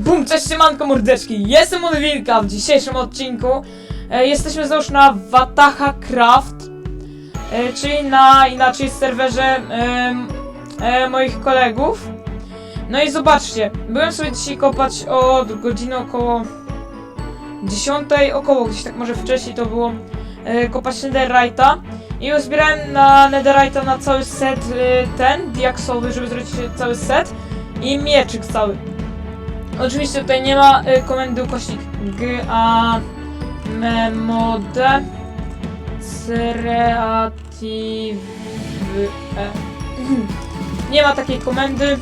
Bum, cześć siemanko mordeczki, jestem od Wilka. W dzisiejszym odcinku e, Jesteśmy znowuż na Wataha Craft e, Czyli na inaczej serwerze em, e, moich kolegów. No i zobaczcie, byłem sobie dzisiaj kopać od godziny około 10, około gdzieś tak może wcześniej to było e, kopać netherite'a. I uzbierałem na netherite'a na cały set e, ten, diaksowy, żeby zrobić cały set i mieczyk cały Oczywiście tutaj nie ma y, komendy ukośnik g a memode creative e. nie ma takiej komendy.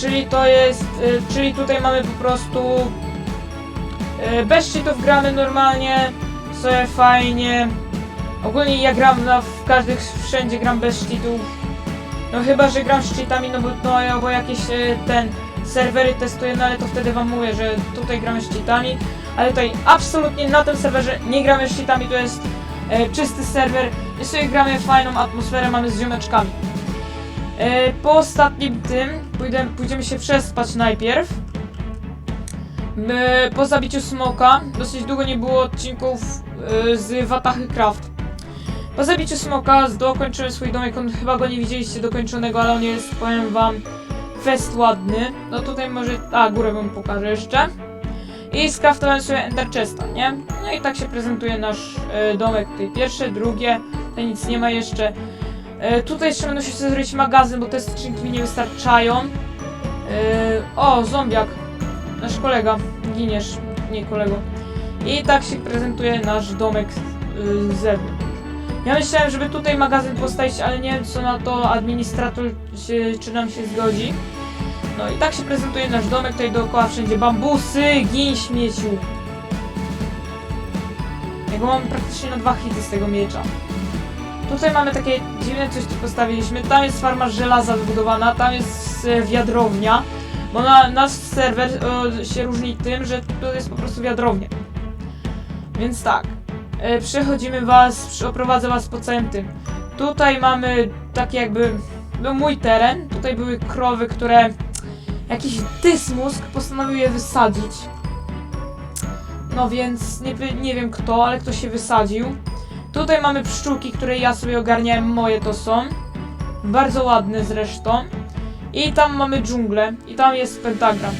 Czyli to jest y, czyli tutaj mamy po prostu y, bez cheatów gramy normalnie sobie fajnie. Ogólnie ja gram na, w każdych wszędzie gram bez cheatów. No chyba, że gram z cheatami, no bo, no, bo jakieś y, ten serwery testuję, no ale to wtedy wam mówię, że tutaj gramy z ale tutaj absolutnie na tym serwerze nie gramy z to jest e, czysty serwer i sobie gramy fajną atmosferę, mamy z ziomeczkami. E, po ostatnim tym pójdę, pójdziemy się przespać najpierw. E, po zabiciu smoka, dosyć długo nie było odcinków e, z Watachy Craft. Po zabiciu smoka dokończyłem swój domek, on chyba go nie widzieliście dokończonego, ale on jest, powiem wam, fest ładny. No tutaj może... A, górę wam pokażę jeszcze. I skraftowałem sobie Ender Chesta, nie? No i tak się prezentuje nasz e, domek. Tutaj pierwsze, drugie. Tutaj nic nie ma jeszcze. E, tutaj jeszcze będę sobie zrobić magazyn, bo te skrzynki mi nie wystarczają. E, o, zombiak. Nasz kolega. Giniesz. Nie kolego. I tak się prezentuje nasz domek e, z zewnątrz. Ja myślałem, żeby tutaj magazyn postawić, ale nie wiem co na to administrator się, czy nam się zgodzi. No i tak się prezentuje nasz domek, tutaj dookoła wszędzie bambusy, gin śmieciu. Jego mamy praktycznie na dwa hity z tego miecza. Tutaj mamy takie dziwne coś, co postawiliśmy. Tam jest farma żelaza wybudowana, tam jest e, wiadrownia. Bo na, nasz serwer e, się różni tym, że to jest po prostu wiadrownia. Więc tak. E, przechodzimy was, oprowadzę was po całym tym. Tutaj mamy taki jakby, no mój teren. Tutaj były krowy, które jakiś dysmusk postanowił je wysadzić. No więc nie, nie wiem kto, ale ktoś się wysadził. Tutaj mamy pszczółki, które ja sobie ogarniałem, moje to są. Bardzo ładne zresztą. I tam mamy dżunglę. I tam jest pentagram.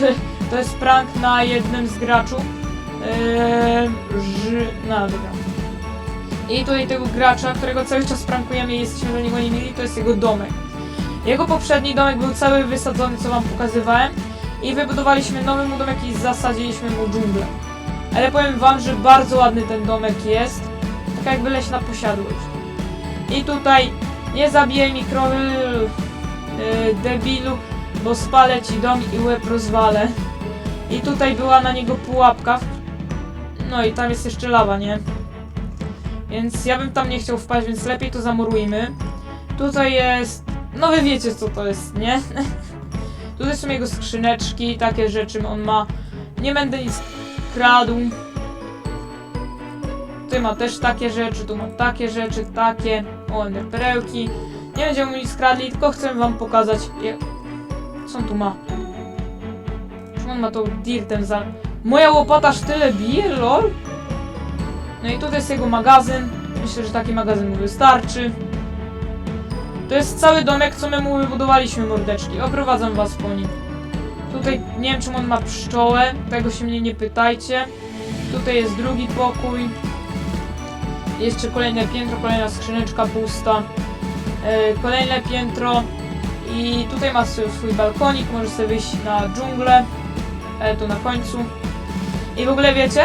to jest prank na jednym z graczów. Eee, ży... No dobra. I tutaj tego gracza, którego cały czas prankujemy i jesteśmy do niego nie mieli, to jest jego domek. Jego poprzedni domek był cały wysadzony, co wam pokazywałem. I wybudowaliśmy nowy mu domek i zasadziliśmy mu dżunglę. Ale powiem wam, że bardzo ładny ten domek jest. Tak jakby leśna posiadłość. I tutaj nie zabijaj mi krowy, yy, debilu, bo spalę ci dom i łeb rozwalę. I tutaj była na niego pułapka. No i tam jest jeszcze lawa, nie? Więc ja bym tam nie chciał wpaść, więc lepiej to zamurujmy. Tutaj jest... No wy wiecie co to jest, nie? Tutaj są jego skrzyneczki, takie rzeczy on ma. Nie będę nic kradł. Tutaj ma też takie rzeczy, tu ma takie rzeczy, takie. O, perełki. Nie będziemy mu nic kradli, tylko chcę wam pokazać. Co on tu ma? Czemu on ma tą dirtem za... Moja łopata tyle bije, lol? No i tutaj jest jego magazyn. Myślę, że taki magazyn mu wystarczy. To jest cały domek, co my mu wybudowaliśmy, mordeczki. Oprowadzam was po nim. Tutaj nie wiem, czym on ma pszczołę. Tego się mnie nie pytajcie. Tutaj jest drugi pokój. Jeszcze kolejne piętro, kolejna skrzyneczka pusta. E, kolejne piętro. I tutaj ma swój, balkonik, może sobie wyjść na dżunglę. E, tu na końcu. I w ogóle wiecie,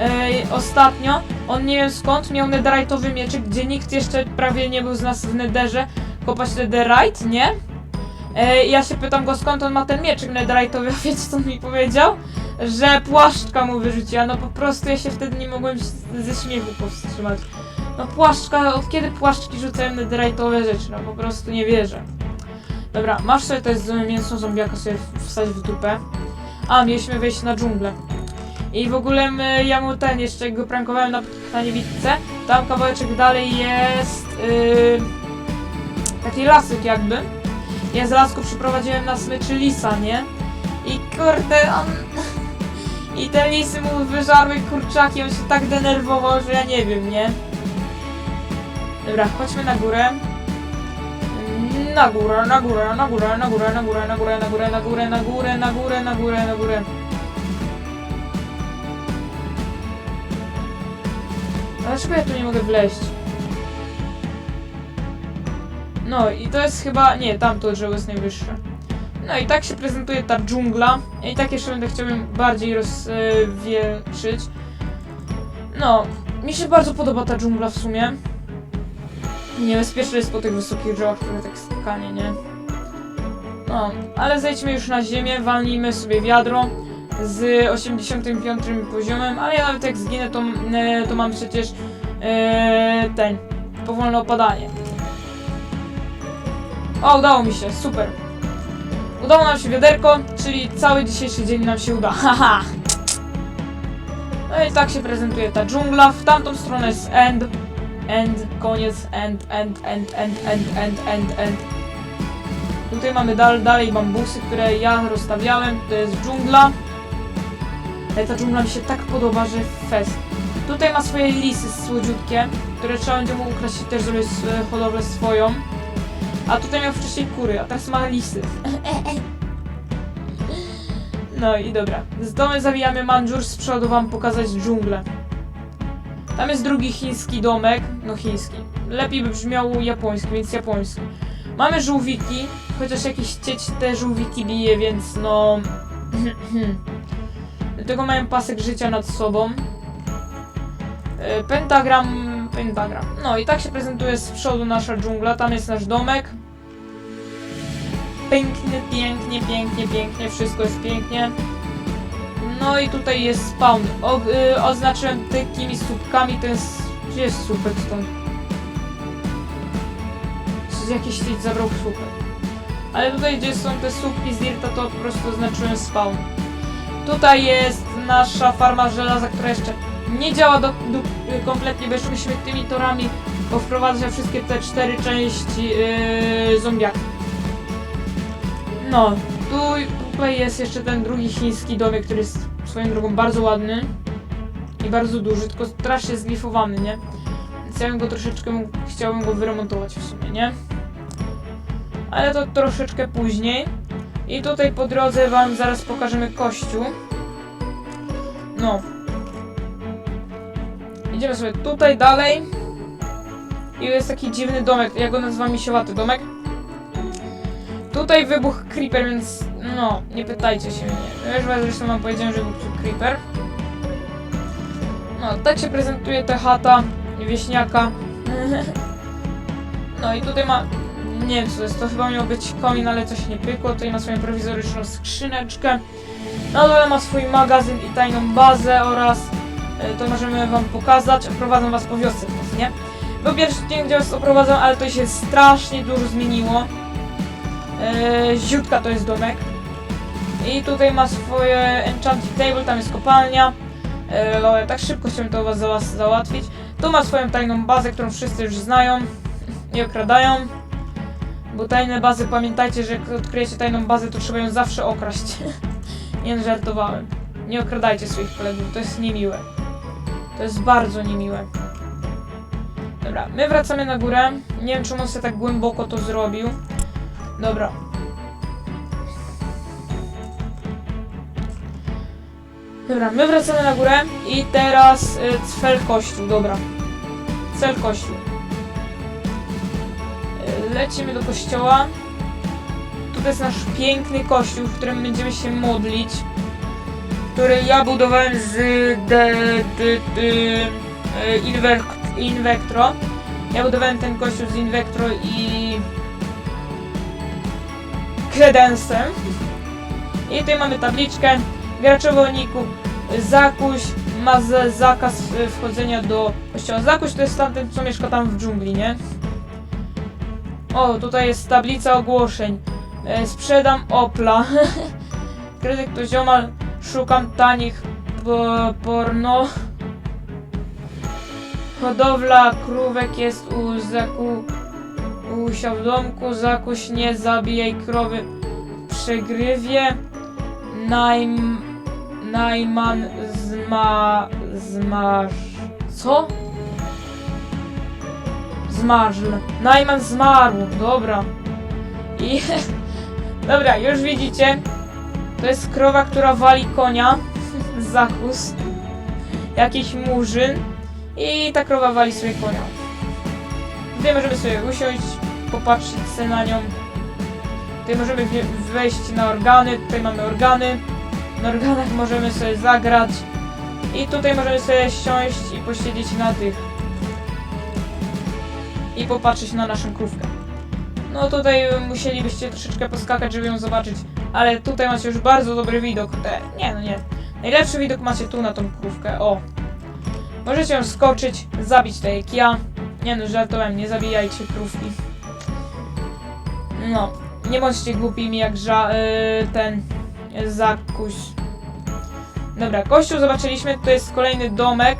e, ostatnio on nie wiem skąd miał netherite'owy mieczyk, gdzie nikt jeszcze prawie nie był z nas w netherze kopać netherite, nie? E, ja się pytam go skąd on ma ten mieczyk netherite'owy, a wiecie co on mi powiedział? Że płaszczka mu wyrzuciła, no po prostu ja się wtedy nie mogłem ze śmiechu powstrzymać. No płaszczka, od kiedy płaszczki rzucają netherite'owe rzeczy, no po prostu nie wierzę. Dobra, masz sobie jest mięso zombiaka sobie wstać w dupę. A, mieliśmy wejść na dżunglę. I w ogóle my, ja mu ten jeszcze go prankowałem na, na niewidce. Tam kawałeczek dalej jest yy, taki lasek jakby. Ja z lasku przyprowadziłem na smyczy lisa, nie? I kurde, on... I te lisy mu wyżarły kurczaki, on się tak denerwował, że ja nie wiem, nie? Dobra, chodźmy na górę. Na górę, na górę, na górę, na górę, na górę, na górę, na górę, na górę, na górę, na górę, na górę, na górę. Dlaczego ja tu nie mogę wleźć? No i to jest chyba... Nie, tamto drzewo jest najwyższe. No i tak się prezentuje ta dżungla. I tak jeszcze będę chciał ją bardziej rozwietrzyć. No, mi się bardzo podoba ta dżungla w sumie. Niebezpieczne jest po tych wysokich drzewach trochę tak skakanie, nie? No, ale zejdźmy już na ziemię, walnijmy sobie wiadro z 85 poziomem, ale ja nawet jak zginę, to, e, to mam przecież e, ten, powolne opadanie. O, udało mi się, super. Udało nam się wiaderko, czyli cały dzisiejszy dzień nam się uda, haha. No i tak się prezentuje ta dżungla, w tamtą stronę jest end, end, koniec, end, end, end, end, end, end, end, end. Tutaj mamy dal, dalej bambusy, które ja rozstawiałem, to jest dżungla. Ta dżungla mi się tak podoba, że fest. Tutaj ma swoje lisy słodziutkie, które trzeba będzie mu ukraść i też zrobić e, hodowlę swoją. A tutaj miał wcześniej kury, a teraz ma lisy. No i dobra. Z domu zawijamy manżur, z przodu wam pokazać dżunglę. Tam jest drugi chiński domek, no chiński. Lepiej by brzmiał japoński, więc japoński. Mamy żółwiki, chociaż jakiś cieć te żółwiki bije, więc no... Do tego mają pasek życia nad sobą. E, Pentagram, No i tak się prezentuje z przodu nasza dżungla, tam jest nasz domek. Pięknie, pięknie, pięknie, pięknie, wszystko jest pięknie. No i tutaj jest spawn. O, y, oznaczyłem takimi słupkami, to jest... Gdzie jest słupek stąd? Z jakiś świt zabrał słupek. Ale tutaj, gdzie są te słupki z Dirta, to po prostu oznaczyłem spawn. Tutaj jest nasza farma żelaza, która jeszcze nie działa do, do, kompletnie, bo tymi torami powprowadzać wszystkie te cztery części yy. No, tu, tutaj jest jeszcze ten drugi chiński domek, który jest swoją drogą bardzo ładny i bardzo duży, tylko strasznie zglifowany, nie? Więc ja go troszeczkę chciałbym go wyremontować w sumie, nie? Ale to troszeczkę później. I tutaj po drodze wam zaraz pokażemy kościół. No. Idziemy sobie tutaj dalej. I jest taki dziwny domek, ja go nazywam misiowaty domek. Tutaj wybuchł creeper, więc no, nie pytajcie się mnie. Już zresztą wam powiedziałem, że wybuchł creeper. No, tak się prezentuje ta chata wieśniaka. No i tutaj ma... Nie wiem co jest, to chyba miał być komin, ale coś nie pykło. Tutaj ma swoją prowizoryczną skrzyneczkę. Na dole ma swój magazyn i tajną bazę oraz... e, To możemy wam pokazać. Oprowadzam was po wiosce nie? Był pierwszy dzień, gdzie was oprowadzam, ale to się strasznie dużo zmieniło. Eee, ziutka to jest domek. I tutaj ma swoje enchanting table, tam jest kopalnia. Ale tak szybko chciałem to was za- załatwić. Tu ma swoją tajną bazę, którą wszyscy już znają i okradają. Bo tajne bazy, pamiętajcie, że jak odkryjecie tajną bazę, to trzeba ją zawsze okraść. Nie żartowałem. Nie okradajcie swoich kolegów, to jest niemiłe. To jest bardzo niemiłe. Dobra, my wracamy na górę. Nie wiem, czemu on sobie tak głęboko to zrobił. Dobra. Dobra, my wracamy na górę i teraz y, cel kościół, dobra. Cel kościół. Y, lecimy do kościoła. Tutaj jest nasz piękny kościół, w którym będziemy się modlić. Który ja budowałem z de, de, de, y, Invec- Invectro. Ja budowałem ten kościół z Invectro i kredensem. I tutaj mamy tabliczkę. Graczowy o niku Zakuś ma za zakaz wchodzenia do kościoła. Zakuś to jest tamten, co mieszka tam w dżungli, nie? O, tutaj jest tablica ogłoszeń. E, sprzedam Opla. Krytyk to ziomal. Szukam tanich po, porno. Hodowla krówek jest u zaku... Usiał w domku, zakuś nie zabijaj krowy przegrywie. Najm... Najman zma... zmarz... Co? Zmarzl. Najman zmarł, dobra. I... dobra, już widzicie. To jest krowa, która wali konia. Zakus. Jakiś murzyn. I ta krowa wali sobie konia. Tutaj możemy sobie usiąść, popatrzeć sobie na nią. Tutaj możemy wejść na organy, tutaj mamy organy. Na organach możemy sobie zagrać. I tutaj możemy sobie siąść i posiedzieć na tych. I popatrzeć na naszą krówkę. No tutaj musielibyście troszeczkę poskakać, żeby ją zobaczyć. Ale tutaj macie już bardzo dobry widok. E, nie, no nie. Najlepszy widok macie tu na tą krówkę. O. Możecie ją skoczyć, zabić tak jak ja. Nie no, żartowałem, nie zabijajcie krówki. No, nie bądźcie głupimi jak ża yy, ten zakuś. Dobra, kościół zobaczyliśmy, to jest kolejny domek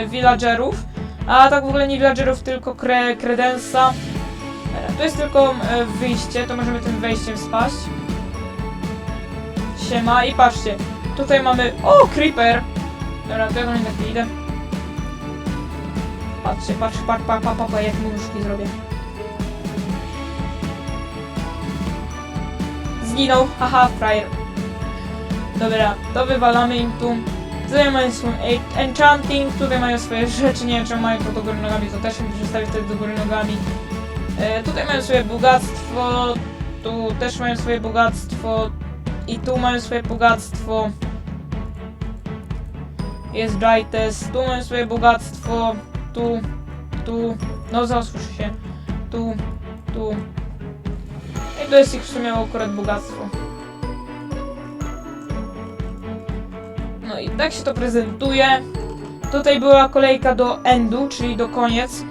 yy, villagerów. A tak w ogóle nie villagerów, tylko kre kredensa. Yy, to jest tylko wyjście, to możemy tym wejściem spaść. Siema i patrzcie, tutaj mamy... O, creeper! Dobra, to ja niego tak idę. Patrzcie, patrz, patrz, patrz, patrz, patrz, jak nóżki zrobię. Zginął, haha, frajer. Dobra, to wywalamy im tu. Tutaj mają swój en- enchanting, tutaj mają swoje rzeczy, nie wiem czemu mają to do góry nogami, to też muszę przestawić wtedy do góry nogami. E, tutaj mają swoje bogactwo, tu też mają swoje bogactwo i tu mają swoje bogactwo. Jest Jaites, tu mają swoje bogactwo, tu, tu, no zasłyszy się, tu, tu. I to jest ich w sumie akurat bogactwo. No i tak się to prezentuje. Tutaj była kolejka do endu, czyli do koniec.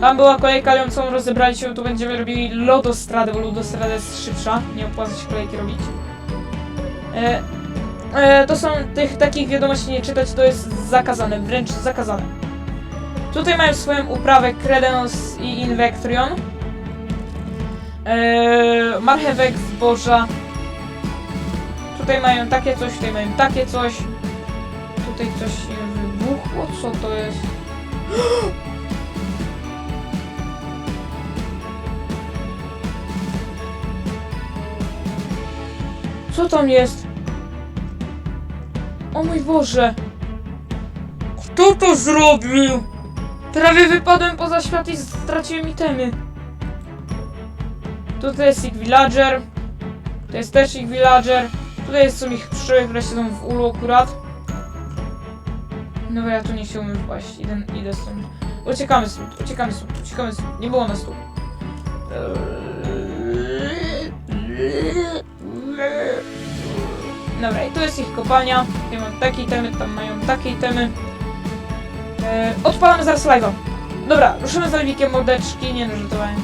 Tam była kolejka, ale ją całą rozebraliśmy, tu będziemy robili lodostradę, bo lodostrada jest szybsza, nie opłaca się kolejki robić. E, e, to są tych takich wiadomości nie czytać, to jest zakazane, wręcz zakazane. Tutaj mają swoją uprawę Credenos i Invectrion. Eee, marchewek, zboża. Tutaj mają takie coś, tutaj mają takie coś. Tutaj coś wybuchło, co to jest? Co tam jest? O mój Boże! Kto to zrobił? Prawie wypadłem poza świat i straciłem itemy. Tutaj jest ich villager. To jest też ich villager. Tutaj są ich pszczoły, które siedzą w ulu akurat. No bo ja tu nie umiem wpaść. Idę, idę stąd. Uciekamy stąd, uciekamy stąd, uciekamy stąd. Nie było nas tu. Dobra, i tu jest ich kopalnia. Tutaj mam takie itemy, tam mają takie itemy. E, odpalamy zaraz live'a. Dobra, ruszymy z live'ikiem mordeczki, nie no, żartowałem.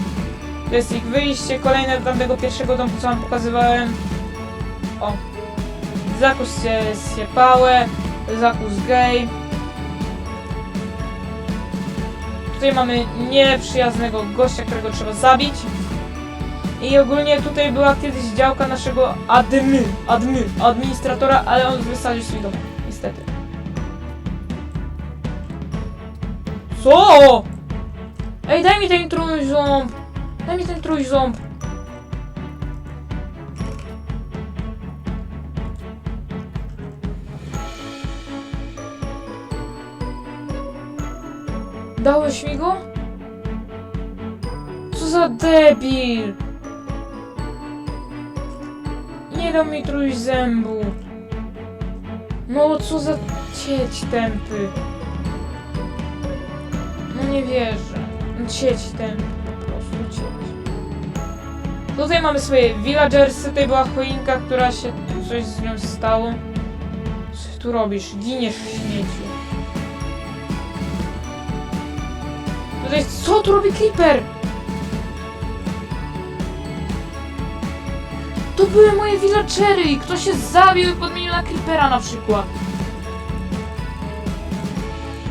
To jest ich wyjście, kolejne do tamtego pierwszego domku, co wam pokazywałem. O. Zakus się siepałe, zakus gej. Tutaj mamy nieprzyjaznego gościa, którego trzeba zabić. I ogólnie tutaj była kiedyś działka naszego admy, admy, administratora, ale on wysadził swój dom, niestety. Co? Ej, daj mi ten trójząb! Daj mi ten trójząb! Dałeś mi go? Co za debil! Dał mi trójzębu. No co za cieć tępy. No nie wierzę. Cieć tępy. Po prostu cieć. Tutaj mamy swoje villagersy. Tutaj była choinka, która się... Coś z nią stało. Co tu robisz? Giniesz w śmieciu. Tutaj... Co tu robi Creeper? To były moje villagery! Kto się zabił i podmienił na Creepera na przykład.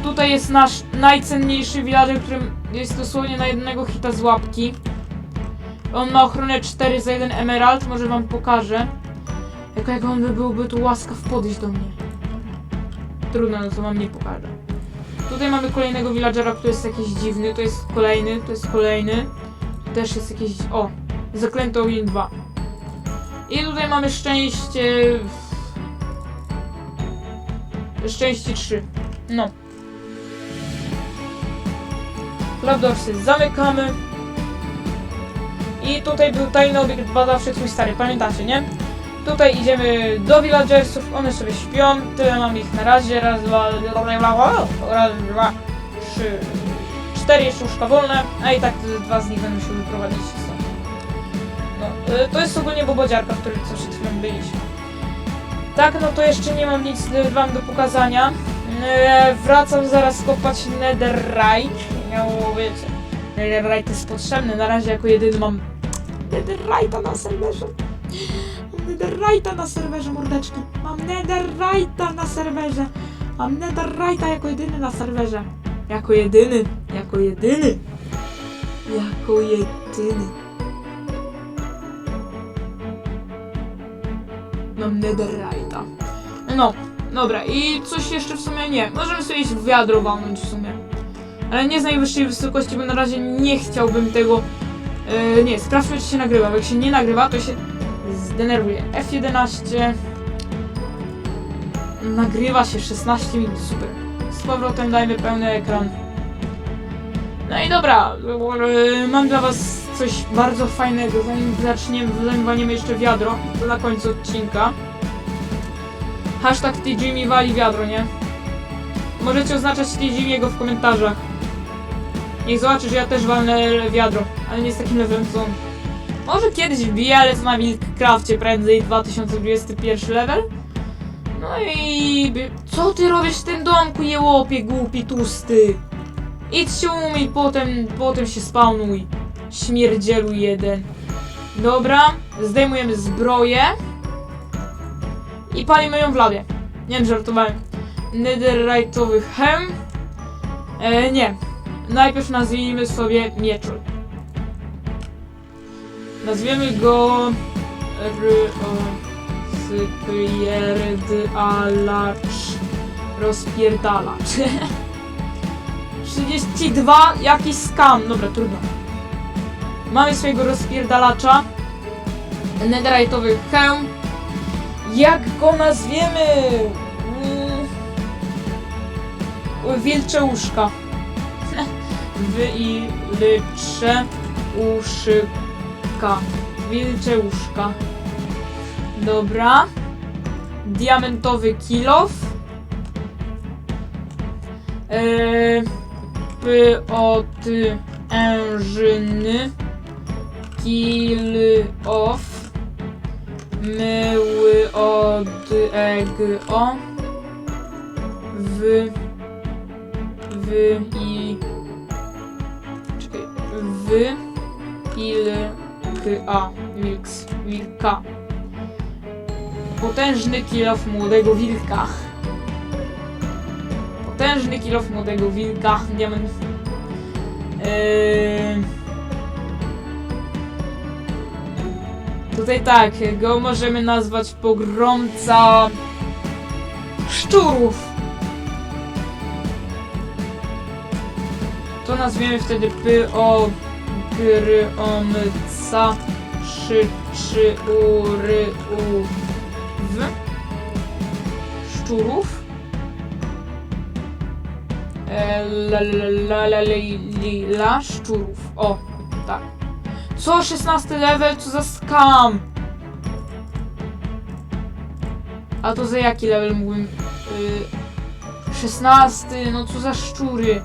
Tutaj jest nasz najcenniejszy villager, którym jest dosłownie na jednego hita z łapki. On ma ochronę 4 za 1 emerald, może wam pokażę. Jak, jak on by byłby tu łaskaw podejść do mnie. Trudno, no to wam nie pokażę. Tutaj mamy kolejnego villagera, który jest jakiś dziwny. To jest kolejny, to jest kolejny. Też jest jakiś... O! Zaklęty ogień 2. I tutaj mamy szczęście... Szczęście 3. No. Klapdorsy zamykamy. I tutaj był tajny obiekt badawczy twój stary, pamiętacie, nie? Tutaj idziemy do villagersów, one sobie śpią, tyle mam ich na razie, raz, dwa, raz, dwa, trzy, cztery jeszcze łóżka wolne, a i tak dwa z nich będą się wyprowadzić to jest ogólnie bobodziarka, w której co przed chwilą byliśmy. Tak, no to jeszcze nie mam nic y, wam do pokazania. Y, Wracam zaraz kopać netherite. Miało, wiecie, netherite jest potrzebny, na razie jako jedyny mam netherite'a na serwerze. Mam netherite'a na serwerze, mordeczki. Mam netherite'a na serwerze. Mam netherite'a jako jedyny na serwerze. Jako jedyny. Jako jedyny. Jako jedyny. Mam netherite'a. No, dobra. I coś jeszcze w sumie nie. Możemy sobie iść w wiadro walnąć w sumie. Ale nie z najwyższej wysokości, bo na razie nie chciałbym tego... Yy, nie, sprawdźmy, czy się nagrywa. Jak się nie nagrywa, to się zdenerwuję. F11. Nagrywa się 16 minut, super. Z powrotem dajmy pełny ekran. No i dobra, yy, mam dla was coś bardzo fajnego, zanim zaczniemy, zanim jeszcze wiadro, to na końcu odcinka. Hashtag TGMI wali wiadro, nie? Możecie oznaczać TGMiego w komentarzach. Niech zobaczy, że ja też walnę wiadro, ale nie z takim levelem co. Może kiedyś wbiję, ale to na Wilkcrafcie prędzej 2021 level. No i... Co ty robisz w tym domku, jełopie głupi, tłusty? Idź się umyj, potem, potem się spawnuj. Śmierdzielu jeden. Dobra, zdejmujemy zbroję. I palimy ją w lawie. Nie wiem, żartowałem. Netherite'owy hem. E, nie. Najpierw nazwijmy sobie mieczol. Nazwiemy go R o Rozpierdalacz 32 jakiś skam, dobra trudno Mamy swojego rozpierdalacza Netherite'owy hełm Jak go nazwiemy? Mm. Wilcze łóżka Wylicze uszyka Wilcze łóżka Dobra. Diamentowy kilof. Eee, py o ty ężyny. Kill off. Myły od eg o. W. W i. Czekaj. W. Il. A. Wilks. Wilka. Potężny kilof młodego wilka. Potężny kilof młodego wilka. Diament. Eee... Tutaj tak, go możemy nazwać pogromca szczurów. To nazwiemy wtedy py o gry omca szy szy u ry u w szczurów. E, la, la, la, la, li, la szczurów. O. Co 16 level? Co za skam? A to za jaki level mógłbym? Y, 16, no co za szczury.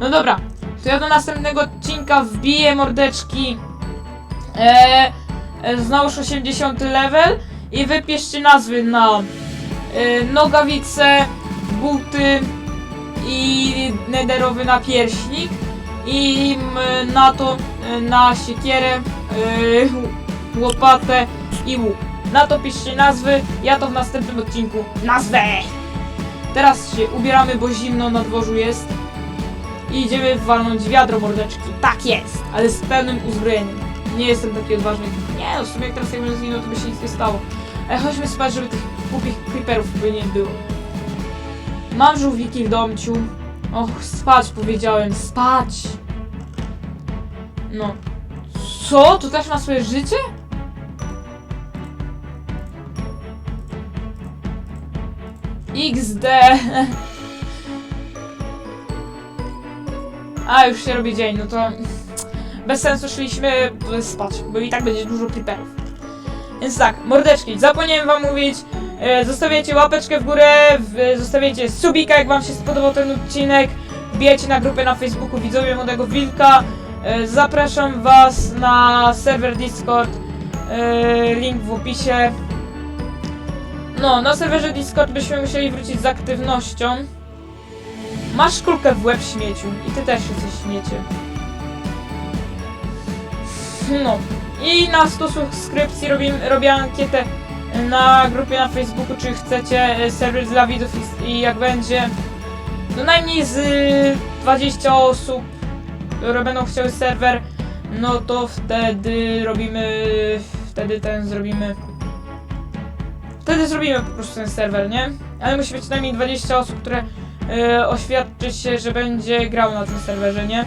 No dobra, to ja do następnego odcinka wbiję mordeczki. E, znałeś 80 level i wypiszcie nazwy na e, nogawice, buty i nederowy napierśnik i m, na to e, na siekierę, e, łopatę i łuk. Na to piszcie nazwy, ja to w następnym odcinku nazwę. Teraz się ubieramy, bo zimno na dworzu jest. I idziemy walnąć wiadro mordeczki. Tak jest, ale z pełnym uzbrojeniem. Nie jestem taki odważny. Nie, no w sumie jak teraz jakbym zginął, to by się nic nie stało. Ale chodźmy spać, żeby tych głupich creeperów by nie było. Mam żółwiki w domciu. Och, spać powiedziałem, spać! No. Co? To też ma swoje życie? XD. A, już się robi dzień, no to bez sensu szliśmy spać, bo i tak będzie dużo creeperów. Więc tak, mordeczki, zapomniałem wam mówić, e, zostawiacie łapeczkę w górę, zostawiacie subika, jak wam się spodobał ten odcinek, wbijajcie na grupę na Facebooku Widzowie Młodego Wilka, e, zapraszam was na serwer Discord, e, link w opisie. No, na serwerze Discord byśmy musieli wrócić z aktywnością. Masz kulkę w łeb śmieciu i ty też jesteś śmiecie. No. I na 100 subskrypcji robię, robię ankietę na grupie na Facebooku, czy chcecie e, serwer dla widzów i, i jak będzie no najmniej z y, 20 osób, które będą chciały serwer, no to wtedy robimy, wtedy ten zrobimy, wtedy zrobimy po prostu ten serwer, nie? Ale musi być najmniej 20 osób, które y, oświadczy się, że będzie grał na tym serwerze, nie?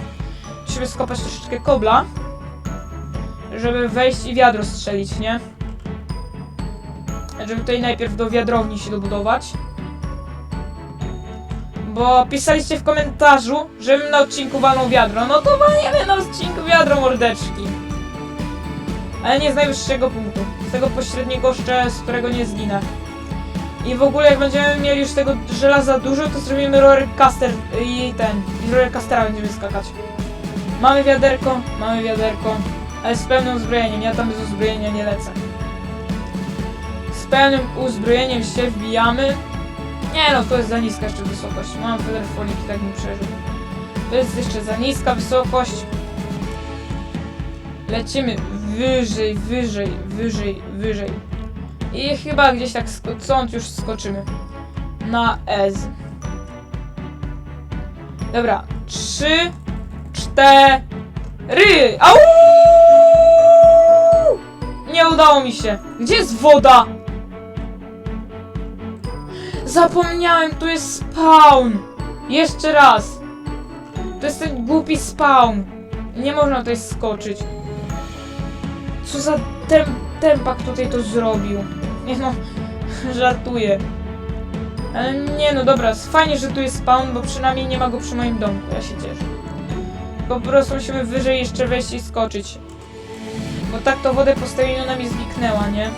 Musimy skopać troszeczkę kobla żeby wejść i wiadro strzelić, nie? Żeby tutaj najpierw do wiadrowni się dobudować. Bo pisaliście w komentarzu, żebym na odcinku walnął wiadro. No to walniemy na odcinku wiadro, mordeczki. Ale nie z najwyższego punktu. Z tego pośredniego jeszcze, z którego nie zginę. I w ogóle jak będziemy mieli już tego żelaza dużo, to zrobimy rollercaster i ten. I z rollercastera będziemy skakać. Mamy wiaderko, mamy wiaderko. Ale z pełnym uzbrojeniem, ja tam bez uzbrojenia nie lecę. Pełnym uzbrojeniem się wbijamy. Nie no, to jest za niska jeszcze wysokość. Mam featherfalling i tak nie przeżył. To jest jeszcze za niska wysokość. Lecimy wyżej, wyżej, wyżej, wyżej. I chyba gdzieś tak stąd już skoczymy. Na S. Dobra, trzy, cztery. Au! Nie udało mi się. Gdzie jest woda? Zapomniałem, tu jest spawn. Jeszcze raz. To jest ten głupi spawn. Nie można tutaj skoczyć. Co za tem tempak tutaj to zrobił. Nie no, żartuję. Ale nie no dobra, fajnie, że tu jest spawn, bo przynajmniej nie ma go przy moim domku, ja się cieszę. Po prostu musimy wyżej jeszcze wejść i skoczyć. Bo tak to wodę postawiono nam i zniknęła, nie?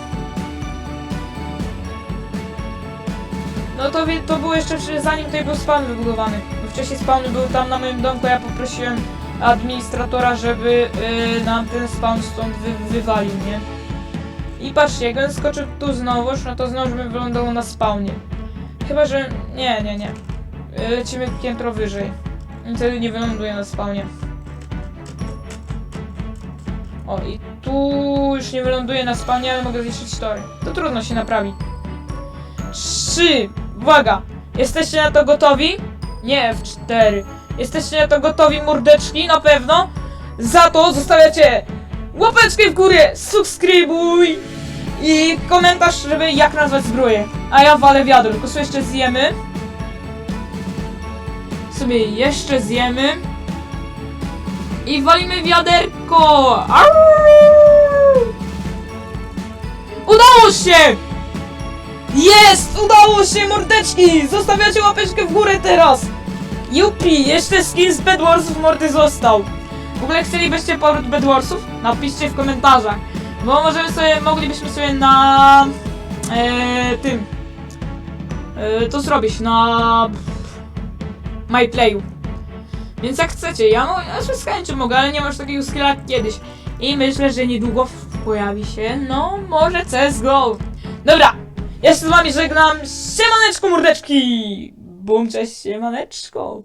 No to, to było jeszcze zanim tutaj był spawn wybudowany. Bo wcześniej spawn był tam na moim domku, ja poprosiłem administratora, żeby y, nam ten spawn stąd wy, wywalił, nie? I patrzcie, jakbym skoczył tu znowuż, no to znowu bym wylądował na spawnie. Chyba, że... Nie, nie, nie. Y, Lecimy piętro wyżej. I wtedy nie wyląduję na spawnie. O, i tu już nie wyląduję na spawnie, ale mogę zniszczyć tory. To trudno się naprawi. Trzy! Uwaga! Jesteście na to gotowi? Nie, w cztery. Jesteście na to gotowi, mordeczki? Na pewno? Za to zostawiacie łapeczkę w górę, subskrybuj i komentarz, żeby jak nazwać zbroję. A ja walę wiadro, tylko sobie jeszcze zjemy. Sobie jeszcze zjemy. I walimy wiaderko! Udało się! Jest! Udało się, mordeczki! Zostawiacie łapeczkę w górę teraz! Jupi! Jeszcze skin z Bedwarsów mordy został! W ogóle chcielibyście powrót Bedwarsów? Napiszcie w komentarzach. Bo możemy sobie, moglibyśmy sobie na... E, tym... E, to zrobić, na... MyPlayu. Więc jak chcecie, ja, ja z chęcią mogę, ale nie masz takiego skilla jak kiedyś. I myślę, że niedługo pojawi się, no, może CSGO. Dobra, ja się z wami żegnam. Siemaneczko, mordeczki! Bum, cześć, siemaneczko.